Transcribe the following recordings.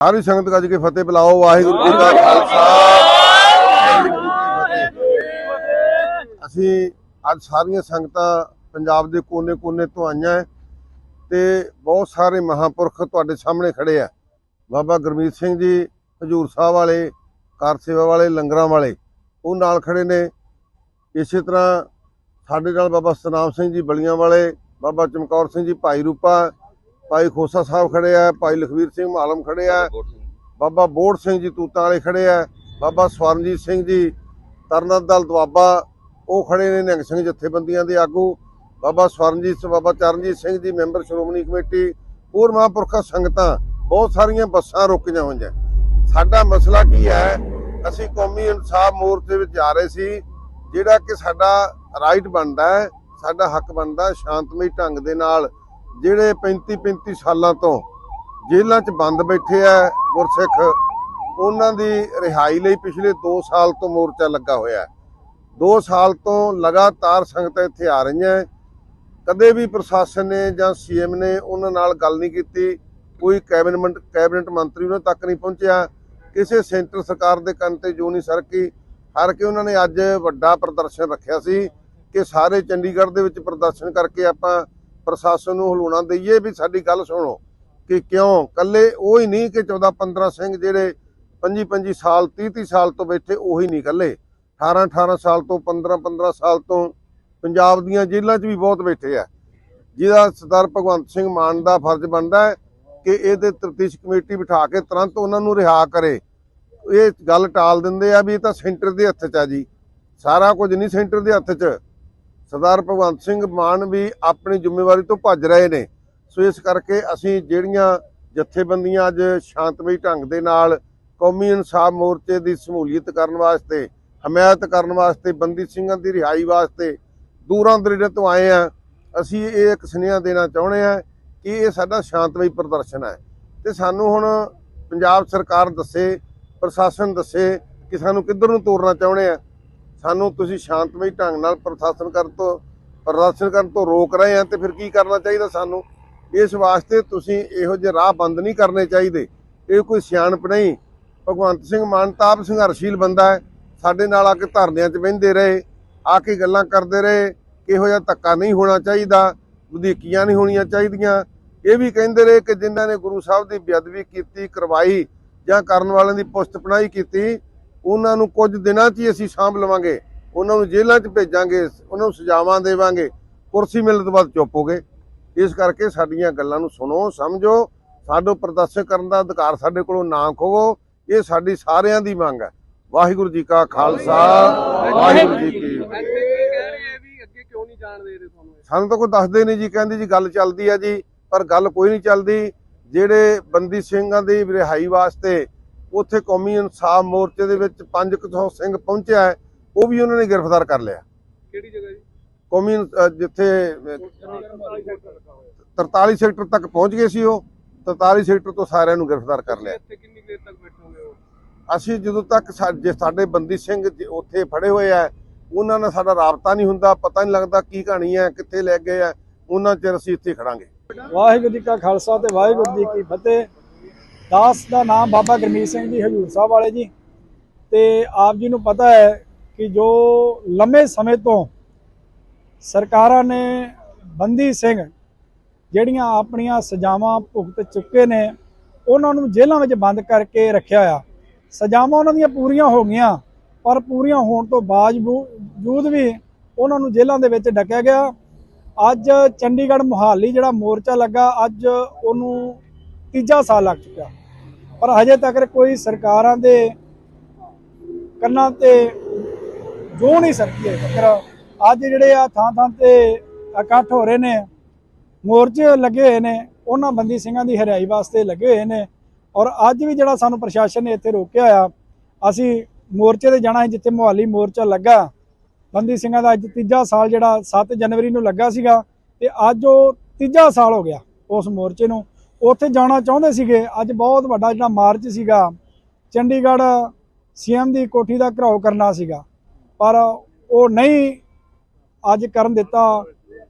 ਸਾਰੀ ਸੰਗਤ ਗੱਜ ਕੇ ਫਤਿਹ ਬੁਲਾਓ, ਵਾਹਿਗੁਰੂ ਜੀ ਕਾ ਖਾਲਸਾ। ਅਸੀਂ ਅੱਜ ਸਾਰੀਆਂ ਸੰਗਤਾਂ ਪੰਜਾਬ ਦੇ ਕੋਨੇ-ਕੋਨੇ ਤੋਂ ਆਈਆਂ ਹੈ ਤੇ ਬਹੁਤ ਸਾਰੇ ਮਹਾਪੁਰਖ ਤੁਹਾਡੇ ਸਾਹਮਣੇ ਖੜੇ ਆ ਬਾਬਾ ਗੁਰਮੀਤ ਸਿੰਘ ਜੀ, ਹਜੂਰ ਸਾਹਿਬ ਵਾਲੇ, ਕਾਰ ਸੇਵਾ ਵਾਲੇ, ਲੰਗਰਾਂ ਵਾਲੇ, ਉਹ ਨਾਲ ਖੜੇ ਨੇ। ਇਸੇ ਤਰ੍ਹਾਂ ਸਾਡੇ ਨਾਲ ਬਾਬਾ ਸਤਨਾਮ ਸਿੰਘ ਜੀ ਬਲੀਆਂ ਵਾਲੇ, ਬਾਬਾ ਚਮਕੌਰ ਸਿੰਘ ਜੀ, ਭਾਈ ਰੂਪਾ ਭਾਈ ਖੋਸਾ ਸਾਹਿਬ ਖੜੇ ਆ ਭਾਈ ਲਖਵੀਰ ਸਿੰਘ ਮਾਲਮ ਖੜੇ ਆ ਬਾਬਾ ਬੋੜ ਸਿੰਘ ਜੀ। ਤੂਤਾਂ ਵਾਲੇ ਖੜੇ ਆ ਬਾਬਾ ਸਵਰਨਜੀਤ ਸਿੰਘ ਜੀ ਤਰਨਤ ਦਲ ਦੁਆਬਾ ਉਹ ਖੜੇ ਨੇ ਨਿਹੰਗ ਸਿੰਘ ਜਥੇਬੰਦੀਆਂ ਦੇ ਆਗੂ ਬਾਬਾ ਸਵਰਨਜੀਤ ਸਿੰਘ ਬਾਬਾ ਚਰਨਜੀਤ ਸਿੰਘ ਜੀ ਮੈਂਬਰ ਸ਼੍ਰੋਮਣੀ ਕਮੇਟੀ ਹੋਰ ਮਹਾਂਪੁਰਖਾਂ ਸੰਗਤਾਂ ਬਹੁਤ ਸਾਰੀਆਂ ਬੱਸਾਂ ਰੁਕੀਆਂ ਹੋਈਆਂ। ਸਾਡਾ ਮਸਲਾ ਕੀ ਹੈ ਅਸੀਂ ਕੌਮੀ ਇਨਸਾਫ ਮੋਰਚੇ ਵਿੱਚ ਜਾ ਰਹੇ ਸੀ ਜਿਹੜਾ ਕਿ ਸਾਡਾ ਰਾਈਟ ਬਣਦਾ ਹੈ ਸਾਡਾ ਹੱਕ ਬਣਦਾ ਸ਼ਾਂਤਮਈ ਢੰਗ ਦੇ ਨਾਲ ਜਿਹੜੇ 35 35 ਸਾਲਾਂ ਤੋਂ ਜੇਲ੍ਹਾਂ 'ਚ ਬੰਦ ਬੈਠੇ ਆ ਗੁਰਸਿੱਖ, ਉਹਨਾਂ ਦੀ ਰਿਹਾਈ ਲਈ ਪਿਛਲੇ 2 ਸਾਲ ਤੋਂ ਮੋਰਚਾ ਲੱਗਾ ਹੋਇਆ। ਹੈ 2 ਸਾਲ ਤੋਂ ਲਗਾਤਾਰ ਸੰਗਤਾਂ ਇੱਥੇ ਆ ਰਹੀਆਂ। ਕਦੇ ਵੀ ਪ੍ਰਸ਼ਾਸਨ ਨੇ ਜਾਂ ਸੀਐਮ ਨੇ ਉਹਨਾਂ ਨਾਲ ਗੱਲ ਨਹੀਂ ਕੀਤੀ। ਕੋਈ ਕੈਬਨਿਟ ਕੈਬਨਿਟ ਮੰਤਰੀ ਉਹਨਾਂ ਤੱਕ ਨਹੀਂ ਪਹੁੰਚਿਆ। ਕਿਸੇ ਸੈਂਟਰ ਸਰਕਾਰ ਦੇ ਕੰਨ ਤੇ ਜੋ ਨਹੀਂ ਸਰਕੀ। ਹਰ ਕੇ ਉਹਨਾਂ ਨੇ ਅੱਜ ਵੱਡਾ ਪ੍ਰਦਰਸ਼ਨ ਰੱਖਿਆ ਸੀ ਕਿ ਸਾਰੇ ਚੰਡੀਗੜ੍ਹ ਦੇ ਵਿੱਚ ਪ੍ਰਦਰਸ਼ਨ ਕਰਕੇ ਆਪਾਂ ਪ੍ਰਸ਼ਾਸਨ ਨੂੰ ਹਲੂਣਾ ਦਈਏ ਵੀ ਸਾਡੀ ਗੱਲ ਸੁਣੋ ਕਿ ਕਿਉਂ? ਕੱਲੇ ਉਹ ਹੀ ਨਹੀਂ ਕਿ 14 15 ਸਿੰਘ ਜਿਹੜੇ 25 25 ਸਾਲ 30 30 ਸਾਲ ਤੋਂ ਬੈਠੇ, ਉਹੀ ਨਹੀਂ ਕੱਲੇ 18 18 ਸਾਲ ਤੋਂ 15 15 ਸਾਲ ਤੋਂ ਪੰਜਾਬ ਦੀਆਂ ਜੇਲ੍ਹਾਂ 'ਚ ਵੀ ਬਹੁਤ ਬੈਠੇ ਆ। ਜਿਹਦਾ ਸਰਦਾਰ ਭਗਵੰਤ ਸਿੰਘ ਮਾਨ ਦਾ ਫਰਜ਼ ਬਣਦਾ ਹੈ ਕਿ ਇਹਦੇ ਤਫਤੀਸ਼ ਕਮੇਟੀ ਬਿਠਾ ਕੇ ਤੁਰੰਤ ਉਹਨਾਂ ਨੂੰ ਰਿਹਾ ਕਰੇ। ਇਹ ਗੱਲ ਟਾਲ ਦਿੰਦੇ ਆ ਵੀ ਇਹ ਤਾਂ ਸੈਂਟਰ ਦੇ ਹੱਥ 'ਚ ਆ ਜੀ। ਸਾਰਾ ਕੁਝ ਨਹੀਂ ਸੈਂਟਰ ਦੇ ਹੱਥ 'ਚ। ਸਰਦਾਰ ਭਗਵੰਤ ਸਿੰਘ ਮਾਨ ਵੀ ਆਪਣੀ ਜ਼ਿੰਮੇਵਾਰੀ ਤੋਂ ਭੱਜ ਰਹੇ ਨੇ। ਸੋ ਇਸ ਕਰਕੇ ਅਸੀਂ ਜਿਹੜੀਆਂ ਜਥੇਬੰਦੀਆਂ ਅੱਜ ਸ਼ਾਂਤਮਈ ਢੰਗ ਦੇ ਨਾਲ ਕੌਮੀ ਇਨਸਾਫ ਮੋਰਚੇ ਦੀ ਸ਼ਮੂਲੀਅਤ ਕਰਨ ਵਾਸਤੇ, ਹਮਾਇਤ ਕਰਨ ਵਾਸਤੇ, ਬੰਦੀ ਸਿੰਘਾਂ ਦੀ ਰਿਹਾਈ ਵਾਸਤੇ ਦੂਰਾਂ ਦਰੇਡੇ ਤੋਂ ਆਏ ਆ ਅਸੀਂ ਇਹ ਇੱਕ ਸੁਨੇਹਾ ਦੇਣਾ ਚਾਹੁੰਦੇ ਆ ਕਿ ਇਹ ਸਾਡਾ ਸ਼ਾਂਤਮਈ ਪ੍ਰਦਰਸ਼ਨ ਹੈ। ਤੇ ਸਾਨੂੰ ਹੁਣ ਪੰਜਾਬ ਸਰਕਾਰ ਦੱਸੇ, ਪ੍ਰਸ਼ਾਸਨ ਦੱਸੇ ਕਿ ਸਾਨੂੰ ਕਿੱਧਰ ਨੂੰ ਤੋਰਨਾ ਚਾਹੁੰਦੇ ਆ ਸਾਨੂੰ ਤੁਸੀਂ ਸ਼ਾਂਤਮਈ ਢੰਗ ਨਾਲ ਪ੍ਰਦਰਸ਼ਨ ਕਰਨ ਤੋਂ ਪ੍ਰਦਰਸ਼ਨ ਕਰਨ ਤੋਂ ਰੋਕ ਰਹੇ ਆ ਤੇ ਫਿਰ ਕੀ ਕਰਨਾ ਚਾਹੀਦਾ ਸਾਨੂੰ? ਇਸ ਵਾਸਤੇ ਤੁਸੀਂ ਇਹੋ ਜਿਹੇ ਰਾਹ ਬੰਦ ਨਹੀਂ ਕਰਨੇ ਚਾਹੀਦੇ। ਇਹ ਕੋਈ ਸਿਆਣਪ ਨਹੀਂ। ਭਗਵੰਤ ਸਿੰਘ ਮਾਨ ਤਾਂ ਆਪ ਸੰਘਰਸ਼ੀਲ ਬੰਦਾ ਹੈ। ਸਾਡੇ ਨਾਲ ਆ ਕੇ ਧਰਨਿਆਂ 'ਚ ਬਹਿੰਦੇ ਰਹੇ, ਆ ਕੇ ਗੱਲਾਂ ਕਰਦੇ ਰਹੇ। ਕਿ ਇਹੋ ਜਿਹਾ ਧੱਕਾ ਨਹੀਂ ਹੋਣਾ ਚਾਹੀਦਾ। ਵਧੀਕੀਆਂ ਨਹੀਂ ਹੋਣੀਆਂ ਚਾਹੀਦੀਆਂ। ਇਹ ਵੀ ਕਹਿੰਦੇ ਰਹੇ ਕਿ ਜਿਨ੍ਹਾਂ ਨੇ ਗੁਰੂ ਸਾਹਿਬ ਦੀ ਬੇਅਦਬੀ ਕੀਤੀ, ਕਰਵਾਈ ਜਾਂ ਕਰਨ ਵਾਲਿਆਂ ਦੀ ਪੁਸਤ ਪਨਾਹੀ ਕੀਤੀ ਉਹਨਾਂ ਨੂੰ ਕੁਝ ਦਿਨਾਂ 'ਚ ਹੀ ਅਸੀਂ ਸਾਂਭ ਲਵਾਂਗੇ। ਉਹਨਾਂ ਨੂੰ ਜੇਲ੍ਹਾਂ 'ਚ ਭੇਜਾਂਗੇ ਉਹਨਾਂ ਨੂੰ ਸਜ਼ਾਵਾਂ ਦੇਵਾਂਗੇ। ਕੁਰਸੀ ਮਿਲਣ ਤੋਂ ਬਾਅਦ ਚੁੱਪ ਹੋ ਗਏ। ਇਸ ਕਰਕੇ ਸਾਡੀਆਂ ਗੱਲਾਂ ਨੂੰ ਸੁਣੋ ਸਮਝੋ। ਸਾਡੋ ਪ੍ਰਦਰਸ਼ਨ ਕਰਨ ਦਾ ਅਧਿਕਾਰ ਸਾਡੇ ਕੋਲੋਂ ਨਾ ਖੋਵੋ। ਇਹ ਸਾਡੀ ਸਾਰਿਆਂ ਦੀ ਮੰਗ ਹੈ। ਵਾਹਿਗੁਰੂ ਜੀ ਕਾ ਖਾਲਸਾ ਵਾਹਿਗੁਰੂ ਜੀ ਕੀ ਆ? ਸਾਨੂੰ ਤਾਂ ਕੋਈ ਦੱਸਦੇ ਨਹੀਂ ਜੀ ਕਹਿੰਦੇ ਜੀ ਗੱਲ ਚੱਲਦੀ ਹੈ ਜੀ ਪਰ ਗੱਲ ਕੋਈ ਨਹੀਂ ਚੱਲਦੀ। ਜਿਹੜੇ ਬੰਦੀ ਸਿੰਘਾਂ ਦੀ ਰਿਹਾਈ ਵਾਸਤੇ ਉੱਥੇ ਕੌਮੀ ਇਨਸਾਫ ਮੋਰਚੇ ਦੇ ਵਿੱਚ 500 ਸਿੰਘ ਪਹੁੰਚਿਆ ਹੈ ਉਹ ਵੀ ਉਹਨਾਂ ਨੇ ਗ੍ਰਿਫਤਾਰ ਕਰ ਲਿਆ। ਕਿਹੜੀ ਜਗ੍ਹਾ ਜੀ? ਕੌਮੀ ਜਿੱਥੇ ਅਹ, 43 ਸੈਕਟਰ ਤੱਕ ਪਹੁੰਚ ਗਏ ਸੀ ਉਹ 43 ਸੈਕਟਰ ਤੋਂ ਸਾਰਿਆਂ ਨੂੰ ਗ੍ਰਿਫਤਾਰ ਕਰ ਲਿਆ। ਇੱਥੇ ਕਿੰਨੀ ਦੇਰ ਤੱਕ ਬੈਠੋਗੇ ਅਸੀਂ ਜਦੋਂ ਤੱਕ ਜੇ ਸਾਡੇ ਬੰਦੀ ਸਿੰਘ ਉੱਥੇ ਫੜੇ ਹੋਏ ਆ ਉਹਨਾਂ ਨਾਲ ਸਾਡਾ ਰਾਬਤਾ ਨਹੀਂ ਹੁੰਦਾ ਪਤਾ ਨਹੀਂ ਲੱਗਦਾ ਕੀ ਕਹਾਣੀ ਹੈ ਕਿੱਥੇ ਲੈ ਗਏ ਆ ਉਹਨਾਂ ਚਿਰ ਅਸੀਂ ਇੱਥੇ ਖੜਾਂਗੇ। ਵਾਹਿਗੁਰੂ ਜੀ ਕਾ ਖਾਲਸਾ ਤੇ ਵਾਹਿਗੁਰੂ ਜੀ ਕੀ ਫਤਿਹ। ਦਾਸ ਦਾ ਨਾਮ ਬਾਬਾ ਗੁਰਮੀਤ ਸਿੰਘ ਜੀ, ਹਜੂਰ ਸਾਹਿਬ ਵਾਲੇ ਜੀ। ਤੇ ਆਪ ਜੀ ਨੂੰ ਪਤਾ ਹੈ ਕਿ ਜੋ ਲੰਮੇ ਸਮੇਂ ਤੋਂ ਸਰਕਾਰਾਂ ਨੇ ਬੰਦੀ ਸਿੰਘ, ਜਿਹੜੀਆਂ ਆਪਣੀਆਂ ਸਜ਼ਾਵਾਂ ਭੁਗਤ ਚੁੱਕੇ ਨੇ, ਉਹਨਾਂ ਨੂੰ ਜੇਲ੍ਹਾਂ ਵਿੱਚ ਬੰਦ ਕਰਕੇ ਰੱਖਿਆ ਆ। ਸਜ਼ਾਵਾਂ ਉਹਨਾਂ ਦੀਆਂ ਪੂਰੀਆਂ ਹੋ ਗਈਆਂ, ਪਰ ਪੂਰੀਆਂ ਹੋਣ ਤੋਂ ਬਾਵਜੂਦ ਵੀ ਉਹਨਾਂ ਨੂੰ ਜੇਲ੍ਹਾਂ ਦੇ ਵਿੱਚ ਡੱਕਿਆ ਗਿਆ। ਅੱਜ ਚੰਡੀਗੜ੍ਹ ਮੁਹਾਲੀ ਜਿਹੜਾ ਮੋਰਚਾ ਲੱਗਾ, ਅੱਜ ਉਹਨੂੰ ਤੀਜਾ ਸਾਲ ਲੱਗ ਚੁੱਕਾ ਪਰ ਹਜੇ ਤੱਕ ਕੋਈ ਸਰਕਾਰਾਂ ਦੇ ਕੰਨਾਂ ਤੇ ਜੋ ਨਹੀਂ ਸਰਕੀ ਹੈ ਤੱਕ। ਅੱਜ ਜਿਹੜੇ ਆ ਥਾਂ ਥਾਂ ਤੇ ਇਕੱਠ ਹੋ ਰਹੇ ਨੇ, ਮੋਰਚੇ ਲੱਗੇ ਹੋਏ ਨੇ, ਉਹਨਾਂ ਬੰਦੀ ਸਿੰਘਾਂ ਦੀ ਹਰਿਆਈ ਵਾਸਤੇ ਲੱਗੇ ਹੋਏ ਨੇ ਔਰ ਅੱਜ ਵੀ ਜਿਹੜਾ ਸਾਨੂੰ ਪ੍ਰਸ਼ਾਸਨ ਨੇ ਇੱਥੇ ਰੋਕਿਆ ਆ, ਅਸੀਂ ਮੋਰਚੇ ਤੇ ਜਾਣਾ ਹੈ ਜਿੱਥੇ ਮੁਹਾਲੀ ਮੋਰਚਾ ਲੱਗਾ। ਬੰਦੀ ਸਿੰਘਾਂ ਦਾ ਅੱਜ ਤੀਜਾ ਸਾਲ ਜਿਹੜਾ 7 ਜਨਵਰੀ ਨੂੰ ਲੱਗਾ ਸੀਗਾ ਤੇ ਅੱਜ ਉਹ ਤੀਜਾ ਸਾਲ ਹੋ ਗਿਆ ਉਸ ਮੋਰਚੇ ਨੂੰ। ਉੱਥੇ ਜਾਣਾ ਚਾਹੁੰਦੇ ਸੀਗੇ। ਅੱਜ ਬਹੁਤ ਵੱਡਾ ਜਿਹੜਾ ਮਾਰਚ ਸੀਗਾ, ਚੰਡੀਗੜ੍ਹ ਸੀਐਮ ਦੀ ਕੋਠੀ ਦਾ ਘਰਾਓ ਕਰਨਾ ਸੀਗਾ। ਪਰ ਉਹ ਨਹੀਂ ਅੱਜ ਕਰਨ ਦਿੱਤਾ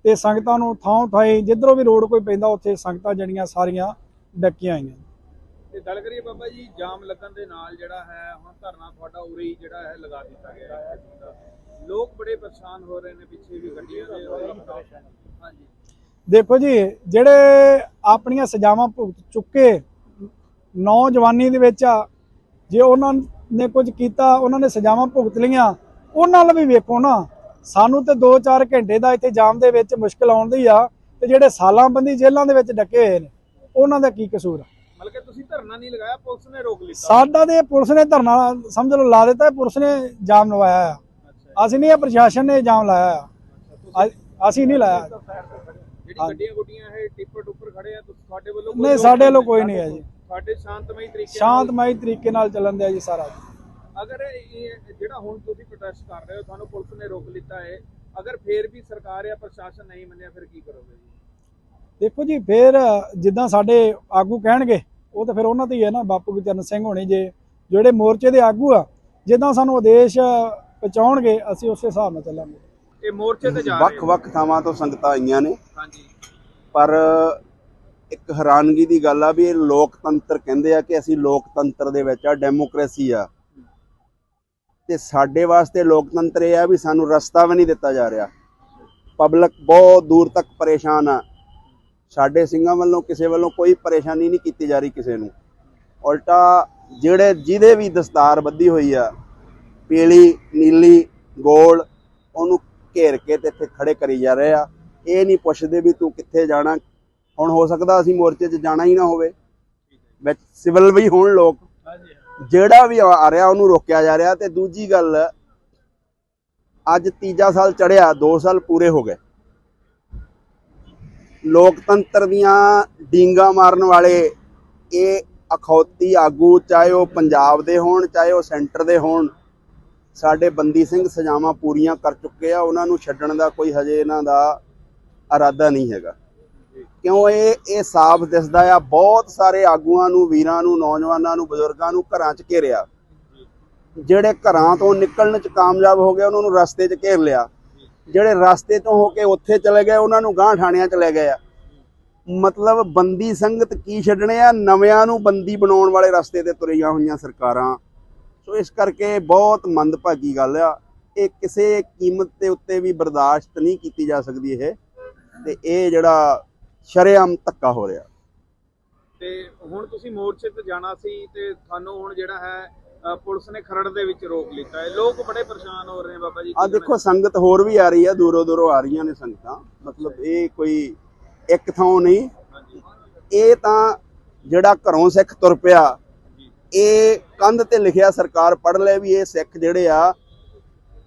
ਤੇ ਸੰਗਤਾਂ ਨੂੰ ਥਾਂ ਥਾਈ ਜਿੱਧਰੋਂ ਵੀ ਰੋਡ ਕੋਈ ਪੈਂਦਾ, ਉੱਥੇ ਸੰਗਤਾਂ ਜਿਹੜੀਆਂ ਸਾਰੀਆਂ ਡੱਕੀਆਂ ਆਈਆਂ। ਤੇ ਗੱਲ ਕਰੀਏ ਬਾਬਾ ਜੀ, ਜਾਮ ਲੱਗਣ ਦੇ ਨਾਲ ਜਿਹੜਾ ਹੈ, ਹੁਣ ਧਰਨਾ ਤੁਹਾਡਾ ਉਰੇ ਹੀ ਜਿਹੜਾ ਹੈ ਲਗਾ ਦਿੱਤਾ ਗਿਆ ਹੈ। ਲੋਕ ਬੜੇ ਪਰੇਸ਼ਾਨ ਹੋ ਰਹੇ ਨੇ, ਪਿੱਛੇ ਵੀ ਗੱਡੀਆਂ ਦੇ ਹਾਂਜੀ। ਦੇਖੋ ਜੀ ਜਿਹੜੇ ਆਪਣੀਆਂ ਸਜ਼ਾਵਾਂ ਭੁਗਤ ਚੁੱਕੇ ਨੌਜਵਾਨੀ ਦੇ ਵਿੱਚ ਜੇ ਉਹਨਾਂ ਨੇ ਕੁਝ ਕੀਤਾ ਉਹਨਾਂ ਨੇ ਸਜ਼ਾਵਾਂ ਭੁਗਤ ਲਈਆਂ ਉਹਨਾਂ ਨਾਲ ਵੀ ਵੇਖੋ ਨਾ। ਸਾਨੂੰ ਤੇ 2-4 ਘੰਟੇ ਦਾ ਇੱਥੇ ਜਾਮ ਦੇ ਵਿੱਚ ਮੁਸ਼ਕਲ ਆਉਂਦੀ ਆ ਤੇ ਜਿਹੜੇ ਸਾਲਾਂ ਬੰਦੀ ਜੇਲ੍ਹਾਂ ਦੇ ਵਿੱਚ ਡੱਕੇ ਹੋਏ ਨੇ ਉਹਨਾਂ ਦਾ ਕੀ ਕਸੂਰ ਆ? ਮਤਲਬ ਕਿ ਤੁਸੀਂ ਧਰਨਾ ਨਹੀਂ ਲਗਾਇਆ ਪੁਲਿਸ ਨੇ ਰੋਕ ਲਿੱਤਾ। ਸਾਡਾ ਤੇ ਪੁਲਿਸ ਨੇ ਧਰਨਾ ਸਮਝ ਲਓ ਲਾ ਦਿੱਤਾ ਪੁਲਿਸ ਨੇ ਜਾਮ ਲਵਾਇਆ ਆ। ਅਸੀਂ ਨਹੀਂ ਇਹ ਪ੍ਰਸ਼ਾਸਨ ਨੇ ਜਾਮ ਲਾਇਆ ਆ। ਅਸੀਂ ਨਹੀਂ ਲਾਇਆ। ਜਿਹੜੀ ਗੱਡੀਆਂ ਗੁੱਡੀਆਂ ਇਹ ਟਿੱਪਰ ਟੁੱਪਰ ਖੜੇ ਆ ਤੁਸੀਂ ਤੁਹਾਡੇ ਵੱਲੋਂ ਕੋਈ ਨਹੀਂ ਰੋਕ ਸਾਡੇ ਵੱਲੋਂ ਕੋਈ ਨਹੀਂ ਹੈ ਜੀ। ਸਾਡੇ ਸ਼ਾਂਤਮਈ ਤਰੀਕੇ ਨਾਲ- ਸ਼ਾਂਤਮਈ ਤਰੀਕੇ ਨਾਲ ਚੱਲਣ ਦਿਆ ਜੀ ਸਾਰਾ। ਅਗਰ ਇਹ ਜਿਹੜਾ ਹੁਣ ਤੁਸੀਂ ਪ੍ਰੋਟੈਸਟ ਕਰ ਰਹੇ ਹੋ ਤੁਹਾਨੂੰ ਪੁਲਿਸ ਨੇ ਰੋਕ ਲਿੱਤਾ ਹੈ ਅਗਰ ਫੇਰ ਵੀ ਸਰਕਾਰ ਜਾਂ ਪ੍ਰਸ਼ਾਸਨ ਨਹੀਂ ਮੰਨਿਆ ਫਿਰ ਕੀ ਕਰੋਗੇ ਜੀ? ਦੇਖੋ ਜੀ ਫਿਰ ਜਿੱਦਾਂ ਸਾਡੇ ਆਗੂ ਕਹਿਣਗੇ ਉਹ ਤਾਂ ਫਿਰ ਉਹਨਾਂ ਤੇ ਹੀ ਹੈ ਨਾ ਬਾਪੂ ਗੁਰਚਰਨ ਸਿੰਘ ਹੋਣੀ ਜੇ ਜਿਹੜੇ ਮੋਰਚੇ ਦੇ ਆਗੂ ਆ ਜਿੱਦਾਂ ਸਾਨੂੰ ਆਦੇਸ਼ ਪਹੁੰਚਾਉਣਗੇ ਅਸੀਂ ਉਸੇ ਹਿਸਾਬ ਨਾਲ ਚੱਲਾਂਗੇ। ਇਹ ਮੋਰਚੇ ਤੇ ਜਾ ਰਹੇ ਵੱਖ-ਵੱਖ ਥਾਵਾਂ ਤੋਂ ਸੰਗਤਾਂ ਆਈਆਂ ਨੇ। ਹਾਂਜੀ। ਪਰ ਇੱਕ ਹੈਰਾਨਗੀ ਦੀ ਗੱਲ ਆ ਵੀ ਇਹ ਲੋਕਤੰਤਰ ਕਹਿੰਦੇ ਆ ਕਿ ਅਸੀਂ ਲੋਕਤੰਤਰ ਦੇ ਵਿੱਚ ਆ ਡੈਮੋਕ੍ਰੇਸੀ ਆ। ਤੇ ਸਾਡੇ ਵਾਸਤੇ ਲੋਕਤੰਤਰ ਇਹ ਆ ਵੀ ਸਾਨੂੰ ਰਸਤਾ ਵੀ ਨਹੀਂ ਦਿੱਤਾ ਜਾ ਰਿਹਾ। ਪਬਲਿਕ ਬਹੁਤ ਦੂਰ ਤੱਕ ਪਰੇਸ਼ਾਨ ਆ। ਸਾਡੇ ਸਿੰਘਾਂ ਵੱਲੋਂ ਕਿਸੇ ਵੱਲੋਂ ਕੋਈ ਪਰੇਸ਼ਾਨੀ ਨਹੀਂ ਕੀਤੀ ਜਾ ਰਹੀ ਕਿਸੇ ਨੂੰ। ਉਲਟਾ ਜਿਹੜੇ ਜਿਹਦੇ ਵੀ ਦਸਤਾਰ ਬੱਧੀ ਹੋਈ ਆ ਪੀਲੀ ਨੀਲੀ ਗੋਲ ਉਹਨੂੰ ਘੇਰ ਕੇ ਤੇ ਇੱਥੇ ਖੜੇ ਕਰੀ ਜਾ ਰਹੇ ਆ। ਇਹ ਨਹੀਂ ਪੁੱਛਦੇ ਵੀ ਤੂੰ ਕਿੱਥੇ ਜਾਣਾ। ਹੁਣ ਹੋ ਸਕਦਾ ਅਸੀਂ ਮੋਰਚੇ 'ਚ ਜਾਣਾ ਹੀ ਨਾ ਹੋਵੇ। ਵਿੱਚ ਸਿਵਲ ਵੀ ਹੋਣ ਲੋਕ। ਜਿਹੜਾ ਵੀ ਆ ਆ ਰਿਹਾ ਉਹਨੂੰ ਰੋਕਿਆ ਜਾ ਰਿਹਾ। ਤੇ ਦੂਜੀ ਗੱਲ ਅੱਜ ਤੀਜਾ ਸਾਲ ਚੜਿਆ 2 ਸਾਲ ਪੂਰੇ ਹੋ ਗਏ। ਲੋਕਤੰਤਰ ਦੀਆਂ ਡੀਂਗਾ ਮਾਰਨ ਵਾਲੇ ਇਹ ਅਖੌਤੀ ਆਗੂ ਚਾਹੇ ਉਹ ਪੰਜਾਬ ਦੇ ਹੋਣ ਚਾਹੇ ਉਹ ਸੈਂਟਰ ਦੇ ਹੋਣ ਸਾਡੇ ਬੰਦੀ ਸਿੰਘ ਸਜ਼ਾਵਾਂ ਪੂਰੀਆਂ ਕਰ ਚੁੱਕੇ ਆ ਉਹਨਾਂ ਨੂੰ ਛੱਡਣ ਦਾ ਕੋਈ ਹਜੇ ਇਹਨਾਂ ਦਾ ਇਰਾਦਾ ਨਹੀਂ ਹੈਗਾ। ਕਿਉਂ ਇਹ ਇਹ ਸਾਫ਼ ਦਿਸਦਾ ਆ ਬਹੁਤ ਸਾਰੇ ਆਗੂਆਂ ਨੂੰ ਵੀਰਾਂ ਨੂੰ ਨੌਜਵਾਨਾਂ ਨੂੰ ਬਜ਼ੁਰਗਾਂ ਨੂੰ ਘਰਾਂ 'ਚ ਘੇਰਿਆ। ਜਿਹੜੇ ਘਰਾਂ ਤੋਂ ਨਿਕਲਣ 'ਚ ਕਾਮਯਾਬ ਹੋ ਗਏ ਉਹਨਾਂ ਨੂੰ ਰਸਤੇ 'ਚ ਘੇਰ ਲਿਆ। ਜਿਹੜੇ ਰਸਤੇ ਤੋਂ ਹੋ ਕੇ ਉੱਥੇ ਚਲੇ ਗਏ ਉਹਨਾਂ ਨੂੰ ਗਾਂਹ ਠਾਣਿਆਂ 'ਚ ਲੈ ਗਏ ਆ। ਮਤਲਬ ਬੰਦੀ ਸੰਗਤ ਕੀ ਛੱਡਣੇ ਆ? ਨਵਿਆਂ ਨੂੰ ਬੰਦੀ ਬਣਾਉਣ ਵਾਲੇ ਰਸਤੇ ਤੇ ਤੁਰੀਆਂ ਹੋਈਆਂ ਸਰਕਾਰਾਂ ਸੋ ਇਸ ਕਰਕੇ ਬਹੁਤ ਮੰਦਭਾਗੀ ਗੱਲ ਆ। ਇਹ ਕਿਸੇ ਕੀਮਤ ਦੇ ਉੱਤੇ ਵੀ ਬਰਦਾਸ਼ਤ ਨਹੀਂ ਕੀਤੀ ਜਾ ਸਕਦੀ ਇਹ। ਤੇ ਇਹ ਜਿਹੜਾ ਸ਼ਰੇਆਮ ਧੱਕਾ ਹੋ ਰਿਹਾ। ਤੇ ਹੁਣ ਤੁਸੀਂ ਮੋਰਚੇ ਤੇ ਜਾਣਾ ਸੀ ਤੇ ਤੁਹਾਨੂੰ ਹੁਣ ਜਿਹੜਾ ਹੈ ਪੁਲਿਸ ਨੇ ਖਰੜ ਦੇ ਵਿੱਚ ਰੋਕ ਲਿੱਤਾ ਹੈ। ਲੋਕ ਬੜੇ ਪਰੇਸ਼ਾਨ ਹੋ ਰਹੇ ਨੇ ਬਾਬਾ ਜੀ। ਆ ਦੇਖੋ ਸੰਗਤ ਹੋਰ ਵੀ ਆ ਰਹੀ ਆ ਦੂਰੋਂ ਦੂਰੋਂ ਆ ਰਹੀਆਂ ਨੇ ਸੰਗਤਾਂ। ਮਤਲਬ ਇਹ ਕੋਈ ਇੱਕ ਥਾਂ ਨਹੀਂ। ਇਹ ਤਾਂ ਜਿਹੜਾ ਘਰੋਂ ਸਿੱਖ ਤੁਰ ਪਿਆ ਇਹ ਕੰਧ ਤੇ ਲਿਖਿਆ ਸਰਕਾਰ ਪੜ੍ਹ ਲੈ ਵੀ ਇਹ ਸਿੱਖ ਜਿਹੜੇ ਆ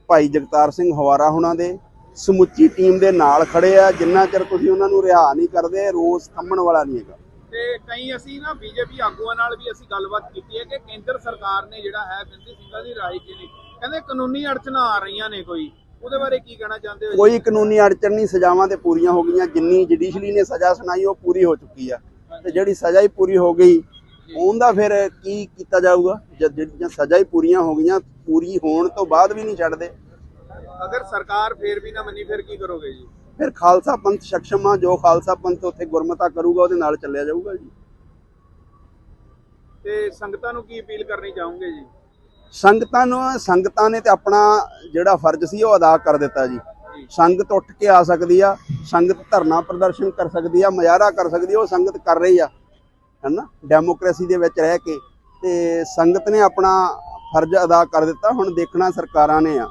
ਭਾਈ ਜਗਤਾਰ ਸਿੰਘ ਹਵਾਰਾ ਹੁਣਾਂ ਦੇ ਸਮੁੱਚੀ ਟੀਮ ਦੇ ਨਾਲ ਖੜੇ ਆ ਜਿੰਨਾ ਚਿਰ ਤੁਸੀਂ ਉਹਨਾਂ ਨੂੰ ਰਿਹਾ ਨਹੀਂ ਕਰਦੇ ਰੋਸ ਥੰਮਣ ਵਾਲਾ ਨਹੀਂ ਹੈਗਾ। ਤੇ ਕਈ ਅਸੀਂ ਨਾ ਬੀਜੇਪੀ ਆਗੂਆਂ ਨਾਲ ਵੀ ਅਸੀਂ ਗੱਲਬਾਤ ਕੀਤੀ ਹੈ ਕਿ ਕੇਂਦਰ ਸਰਕਾਰ ਨੇ ਜਿਹੜਾ ਹੈ ਬਿੰਦੀ ਸਿੰਘਾਂ ਦੀ ਰਾਏ ਕੀ ਨਹੀਂ ਕਹਿੰਦੇ ਕਾਨੂੰਨੀ ਅੜਚਨਾਂ ਆ ਰਹੀਆਂ ਨੇ ਕੋਈ। ਉਹਦੇ ਬਾਰੇ ਕੀ ਕਹਿਣਾ ਚਾਹੁੰਦੇ ਹੋ? ਕੋਈ ਕਾਨੂੰਨੀ ਅੜਚਣ ਨਹੀਂ ਸਜ਼ਾਵਾਂ ਤੇ ਪੂਰੀਆਂ ਹੋ ਗਈਆਂ ਜਿੰਨੀ ਜੁਡੀਸ਼ਰੀ ਨੇ ਸਜ਼ਾ ਸੁਣਾਈ ਉਹ ਪੂਰੀ ਹੋ ਚੁੱਕੀ ਆ। ਤੇ ਜਿਹੜੀ ਸਜ਼ਾ ਹੀ ਪੂਰੀ ਹੋ ਗਈ ਉਹਦਾ ਫਿਰ ਕੀ ਕੀਤਾ ਜਾਊਗਾ? ਜਦ ਜਿਹੜੀਆਂ ਸਜ਼ਾ ਹੀ ਪੂਰੀਆਂ ਹੋ ਗਈਆਂ ਪੂਰੀ ਹੋਣ ਤੋਂ ਬਾਅਦ ਵੀ ਨਹੀਂ ਛੱਡਦੇ। ਅਗਰ ਸਰਕਾਰ ਫੇਰ ਵੀ ਨਾ ਮੰਨੀ ਫਿਰ ਕੀ ਕਰੋਗੇ ਜੀ? ਫਿਰ ਖਾਲਸਾ ਪੰਥ ਸક્ષਮ ਆ ਜੋ ਖਾਲਸਾ ਪੰਥ ਉੱਥੇ ਗੁਰਮਤਾ ਕਰੂਗਾ ਉਹਦੇ ਨਾਲ ਚੱਲਿਆ ਜਾਊਗਾ ਜੀ। ਤੇ ਸੰਗਤਾਂ ਨੂੰ ਕੀ ਅਪੀਲ ਕਰਨੀ ਚਾਹੋਗੇ ਜੀ? ਸੰਗਤਾਂ ਨੂੰ ਸੰਗਤਾਂ ਨੇ ਤੇ ਆਪਣਾ ਜਿਹੜਾ ਫਰਜ਼ ਸੀ ਉਹ ਅਦਾ ਕਰ ਦਿੱਤਾ ਜੀ। ਸੰਗਤ ਉੱਠ ਕੇ ਆ ਸਕਦੀ ਆ ਸੰਗਤ ਧਰਨਾ ਪ੍ਰਦਰਸ਼ਨ ਕਰ ਸਕਦੀ ਆ ਮੁਜ਼ਾਹਰਾ ਕਰ ਸਕਦੀ ਆ ਉਹ ਸੰਗਤ ਕਰ ਰਹੀ ਆ। ਹਨਾ? ਡੈਮੋਕ੍ਰੇਸੀ ਦੇ ਵਿੱਚ ਰਹਿ ਕੇ ਤੇ ਸੰਗਤ ਨੇ ਆਪਣਾ ਫਰਜ਼ ਅਦਾ ਕਰ ਦਿੱਤਾ, ਹੁਣ ਦੇਖਣਾ ਸਰਕਾਰਾਂ ਨੇ ਆ।